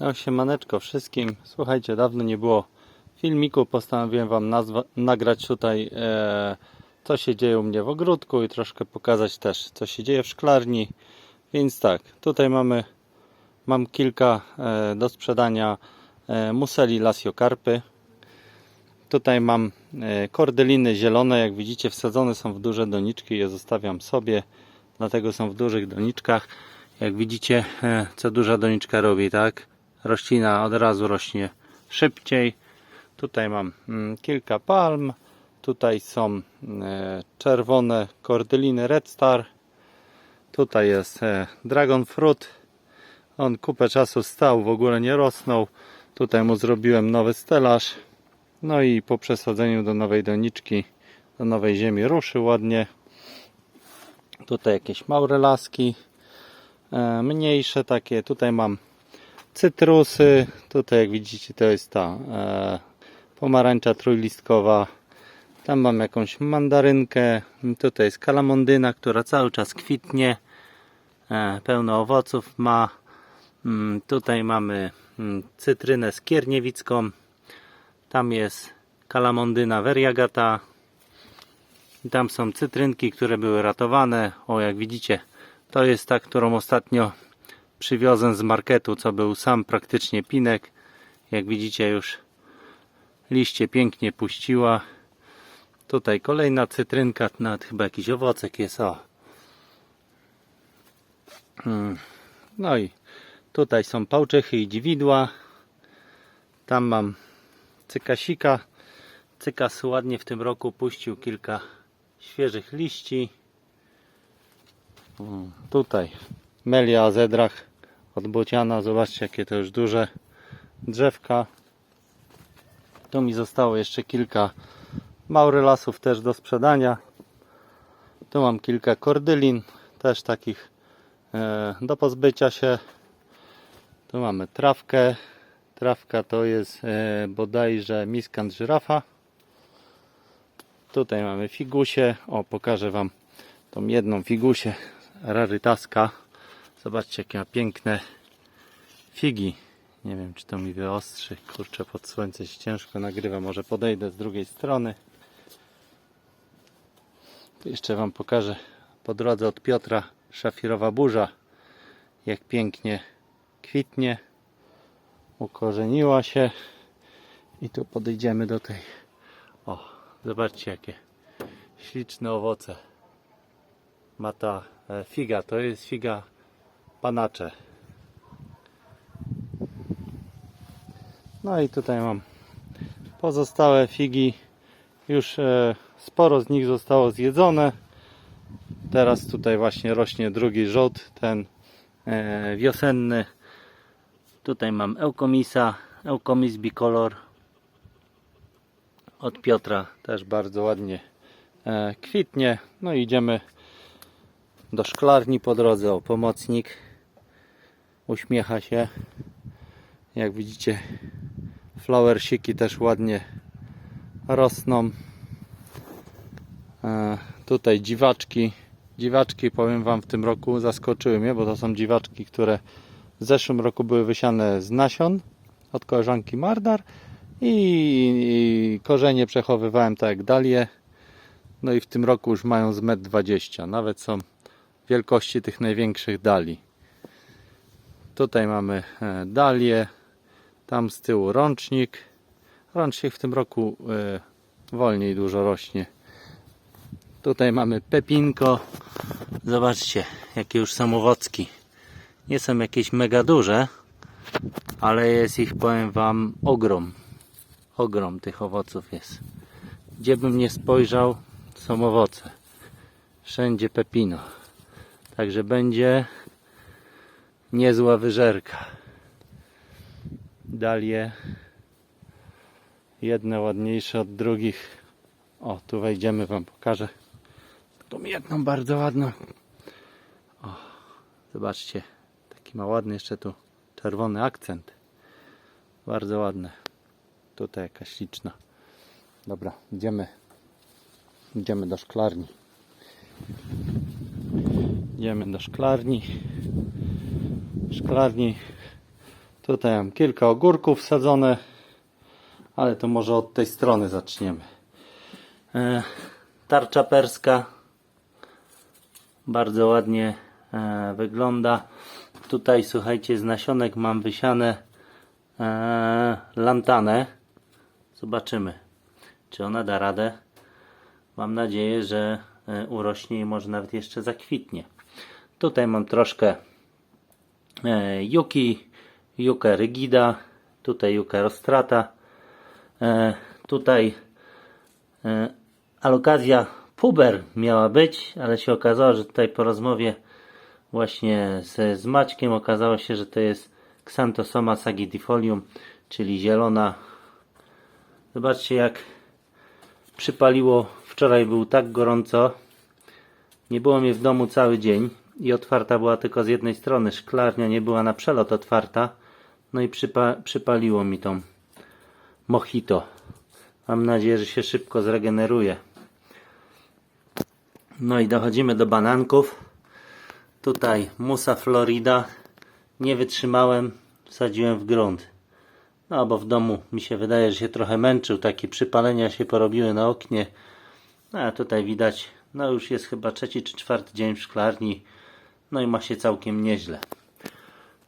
No siemaneczko wszystkim. Słuchajcie, dawno nie było filmiku. Postanowiłem Wam nagrać tutaj e, co się dzieje u mnie w ogródku i troszkę pokazać też co się dzieje w szklarni. Więc tak, tutaj mamy mam kilka e, do sprzedania e, museli lasiokarpy. Tutaj mam e, kordeliny zielone, jak widzicie wsadzone są w duże doniczki, je zostawiam sobie, dlatego są w dużych doniczkach. Jak widzicie, e, co duża doniczka robi, tak? Roślina od razu rośnie szybciej. Tutaj mam mm, kilka palm, tutaj są e, czerwone kordyliny Red Star, tutaj jest e, Dragon Fruit. On kupę czasu stał, w ogóle nie rosnął. Tutaj mu zrobiłem nowy stelaż. No i po przesadzeniu do nowej doniczki, do nowej ziemi ruszy ładnie. Tutaj jakieś małe laski, e, mniejsze takie. Tutaj mam cytrusy. Tutaj jak widzicie to jest ta e, pomarańcza trójlistkowa. Tam mam jakąś mandarynkę. Tutaj jest kalamondyna, która cały czas kwitnie. E, pełno owoców ma. Mm, Tutaj mamy mm, cytrynę skierniewicką. Tam jest kalamondyna variegata. I Tam są cytrynki, które były ratowane. O, jak widzicie, to jest ta, którą ostatnio przywiozłem z marketu, co był sam praktycznie pinek. Jak widzicie, już liście pięknie puściła. Tutaj kolejna cytrynka, nawet chyba jakiś owocek jest. O. Mm. No i tutaj są pałczychy i dziwidła. Tam mam cykasika. Cykas ładnie w tym roku puścił kilka świeżych liści. Mm, Tutaj melia azedrach od bociana. Zobaczcie jakie to już duże drzewka. Tu mi zostało jeszcze kilka maurylasów też do sprzedania. Tu mam kilka kordylin, też takich e, do pozbycia się. Tu mamy trawkę. Trawka to jest e, bodajże miskant żyrafa. Tutaj mamy figusie. O, pokażę Wam tą jedną figusię rarytaska. Zobaczcie, jakie ma piękne figi. Nie wiem, czy to mi wyostrzy. Kurczę, pod słońce się ciężko nagrywa. Może podejdę z drugiej strony. Tu jeszcze Wam pokażę po drodze od Piotra szafirowa burza. Jak pięknie kwitnie. Ukorzeniła się. I tu podejdziemy do tej. O, zobaczcie jakie śliczne owoce. Ma ta e, figa. To jest figa panacze. No i tutaj mam pozostałe figi. Już e, sporo z nich zostało zjedzone. Teraz tutaj właśnie rośnie drugi rzut, ten e, wiosenny. Tutaj mam Eukomisa, Eukomis bicolor od Piotra, też bardzo ładnie e, kwitnie. No i idziemy do szklarni po drodze. O, pomocnik uśmiecha się. Jak widzicie, flowersiki też ładnie rosną. E, tutaj dziwaczki. Dziwaczki, powiem Wam, w tym roku zaskoczyły mnie, bo to są dziwaczki, które w zeszłym roku były wysiane z nasion od koleżanki Mardar i, korzenie przechowywałem tak jak dalie. No i w tym roku już mają z 1,20 m. Nawet są wielkości tych największych dali. Tutaj mamy e, dalię. Tam z tyłu rącznik. Rącznik w tym roku e, wolniej dużo rośnie. Tutaj mamy pepinko. Zobaczcie, jakie już są owocki. Nie są jakieś mega duże, ale jest ich, powiem Wam, ogrom. Ogrom tych owoców jest. Gdzie bym nie spojrzał, są owoce. Wszędzie pepino. Także będzie niezła wyżerka. Dalie jedne ładniejsze od drugich. O, tu wejdziemy, Wam pokażę. Tą jedną bardzo ładną. O, zobaczcie, taki ma ładny jeszcze tu czerwony akcent. Bardzo ładne. Tutaj jakaś śliczna. Dobra, idziemy. Idziemy do szklarni. Idziemy do szklarni. Szklarni Tutaj mam kilka ogórków wsadzone, ale to może od tej strony zaczniemy. E, tarcza perska bardzo ładnie e, wygląda. Tutaj słuchajcie, z nasionek mam wysiane e, lantanę. Zobaczymy, czy ona da radę. Mam nadzieję, że urośnie i może nawet jeszcze zakwitnie. Tutaj mam troszkę Yuki, Jukę Rygida, tutaj Jukę Rostrata, e, tutaj e, alokazja Puber miała być, ale się okazało, że tutaj po rozmowie właśnie z, z Maćkiem okazało się, że to jest Xanthosoma sagittifolium, czyli zielona. Zobaczcie jak przypaliło. Wczoraj był tak gorąco. Nie było mnie w domu cały dzień i otwarta była tylko z jednej strony. Szklarnia nie była na przelot otwarta. No i przypa przypaliło mi tą mojito. Mam nadzieję, że się szybko zregeneruje. No i dochodzimy do bananków. Tutaj Musa Florida. Nie wytrzymałem, wsadziłem w grunt. No bo w domu mi się wydaje, że się trochę męczył. Takie przypalenia się porobiły na oknie. No a tutaj widać, no już jest chyba trzeci czy czwarty dzień w szklarni. No i ma się całkiem nieźle.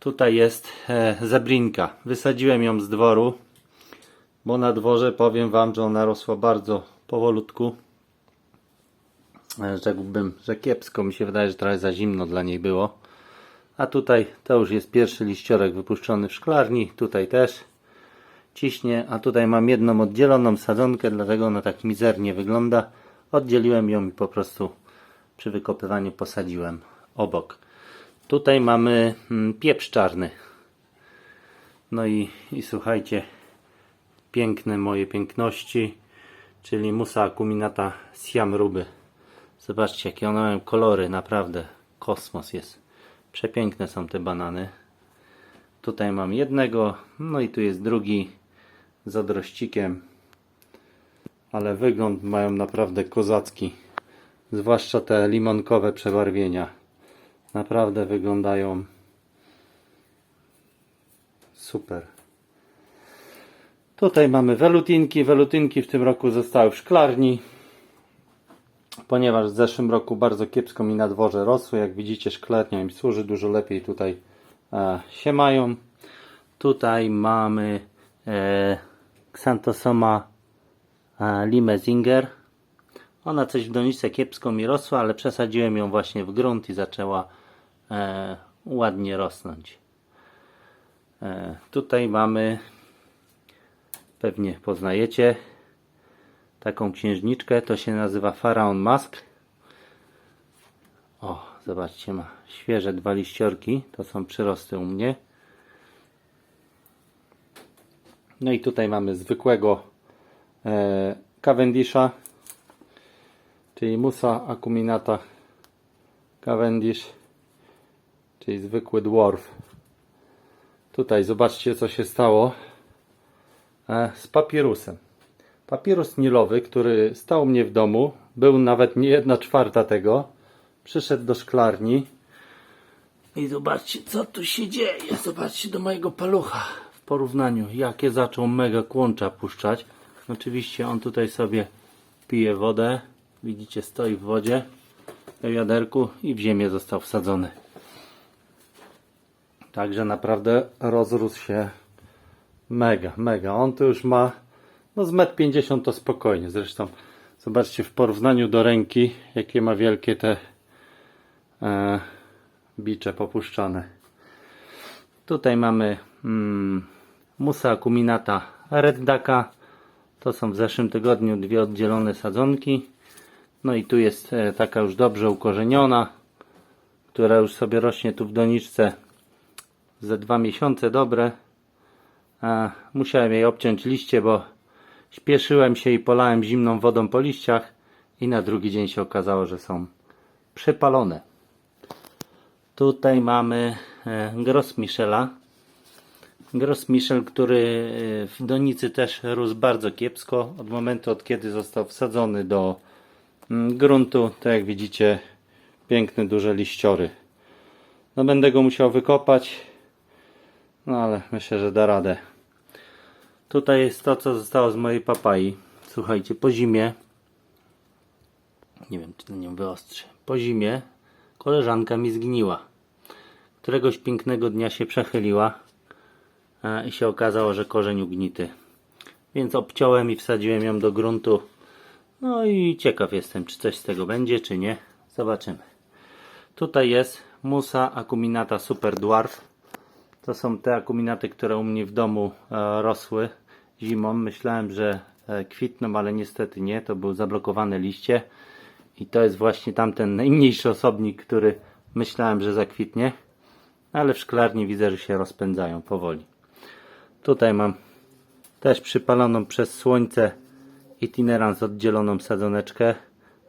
Tutaj jest e, zebrinka. Wysadziłem ją z dworu, bo na dworze powiem Wam, że ona rosła bardzo powolutku. E, Rzekłbym, że kiepsko. Mi się wydaje, że trochę za zimno dla niej było. A tutaj to już jest pierwszy liściorek wypuszczony w szklarni. Tutaj też ciśnie. A tutaj mam jedną oddzieloną sadzonkę, dlatego ona tak mizernie wygląda. Oddzieliłem ją i po prostu przy wykopywaniu posadziłem obok. Tutaj mamy mm, pieprz czarny. No i, i słuchajcie, piękne moje piękności, czyli musa akuminata Siam Ruby. Zobaczcie, jakie one mają kolory, naprawdę kosmos jest. Przepiękne są te banany. Tutaj mam jednego, no i tu jest drugi z odrościkiem, ale wygląd mają naprawdę kozacki. Zwłaszcza te limonkowe przebarwienia. Naprawdę wyglądają super. Tutaj mamy welutinki. Welutinki w tym roku zostały w szklarni ponieważ w zeszłym roku bardzo kiepsko mi na dworze rosły. Jak widzicie, szklarnia im służy dużo lepiej tutaj e, się mają. Tutaj mamy e, Xanthosoma e, Limezinger. Ona coś w doniczce kiepsko mi rosła, ale przesadziłem ją właśnie w grunt i zaczęła e, ładnie rosnąć. E, tutaj mamy, pewnie poznajecie, taką księżniczkę. To się nazywa Faraon Mask. O, zobaczcie, ma świeże dwa liściorki. To są przyrosty u mnie. No i tutaj mamy zwykłego e, Cavendisha, czyli Musa acuminata Cavendish, czyli zwykły dwarf. Tutaj zobaczcie, co się stało e, z papirusem. Papirus nilowy, który stał mnie w domu, był nawet nie jedna czwarta tego. Przyszedł do szklarni. I zobaczcie, co tu się dzieje. Zobaczcie do mojego palucha w porównaniu, jakie zaczął mega kłącza puszczać. Oczywiście on tutaj sobie pije wodę. Widzicie, stoi w wodzie, w wiaderku i w ziemię został wsadzony. Także naprawdę rozrósł się mega, mega. On tu już ma no z 1,50 m to spokojnie. Zresztą zobaczcie w porównaniu do ręki, jakie ma wielkie te e, bicze popuszczane. Tutaj mamy mm, Musa acuminata Reddaka. To są w zeszłym tygodniu dwie oddzielone sadzonki. No i tu jest e, taka już dobrze ukorzeniona, która już sobie rośnie tu w doniczce ze dwa miesiące dobre. Musiałem jej obciąć liście, bo Śpieszyłem się i polałem zimną wodą po liściach i na drugi dzień się okazało, że są przepalone. Tutaj mamy e, Gros Michela. Gros Michel, który e, w donicy też rósł bardzo kiepsko. Od momentu, od kiedy został wsadzony do mm, gruntu, to jak widzicie, piękne, duże liściory. No będę go musiał wykopać. No ale myślę, że da radę. Tutaj jest to, co zostało z mojej papai. Słuchajcie, po zimie, nie wiem, czy na nią wyostrzy, po zimie koleżanka mi zgniła. Któregoś pięknego dnia się przechyliła a, i się okazało, że korzeń ugnity. Więc obciąłem i wsadziłem ją do gruntu. No i ciekaw jestem, czy coś z tego będzie, czy nie. Zobaczymy. Tutaj jest Musa Acuminata Super Dwarf. To są te akuminaty, które u mnie w domu e, rosły zimą. Myślałem, że e, kwitną, ale niestety nie. To były zablokowane liście. I to jest właśnie tamten najmniejszy osobnik, który myślałem, że zakwitnie. Ale w szklarni widzę, że się rozpędzają powoli. Tutaj mam też przypaloną przez słońce itinerans oddzieloną sadzoneczkę,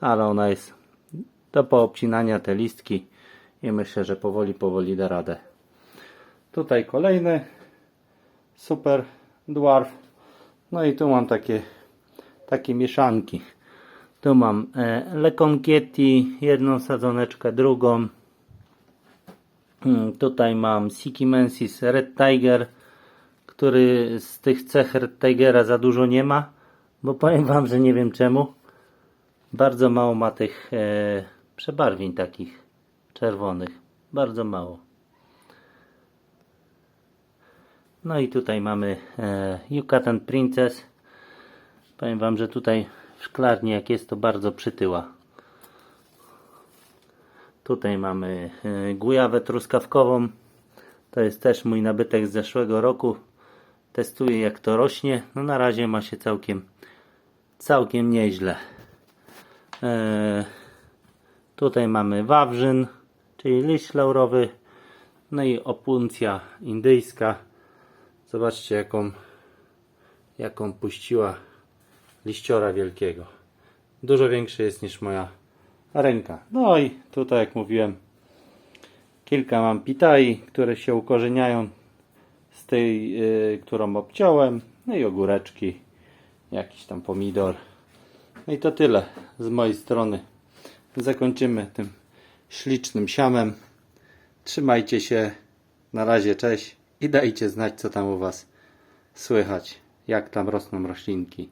ale ona jest do poobcinania te listki i myślę, że powoli, powoli da radę. Tutaj kolejny super dwarf. No i tu mam takie, takie mieszanki. Tu mam e, Leconchietti, jedną sadzoneczkę, drugą. Mm, Tutaj mam Sikimensis Red Tiger, który z tych cech Red Tigera za dużo nie ma, bo powiem Wam, że nie wiem czemu. Bardzo mało ma tych e, przebarwień takich czerwonych. Bardzo mało. No i tutaj mamy e, Yucatan Princess. Powiem Wam, że tutaj w szklarni jak jest to bardzo przytyła. Tutaj mamy e, gujawę truskawkową. To jest też mój nabytek z zeszłego roku. Testuję jak to rośnie. No na razie ma się całkiem całkiem nieźle. E, tutaj mamy wawrzyn, czyli liść laurowy. No i opuncja indyjska. Zobaczcie jaką jaką puściła liściora wielkiego. Dużo większy jest niż moja ręka. No i tutaj jak mówiłem kilka mam pitai, które się ukorzeniają z tej, y, którą obciąłem. No i ogóreczki, jakiś tam pomidor. No i to tyle z mojej strony. Zakończymy tym ślicznym siamem. Trzymajcie się. Na razie cześć i dajcie znać co tam u Was słychać. Jak tam rosną roślinki.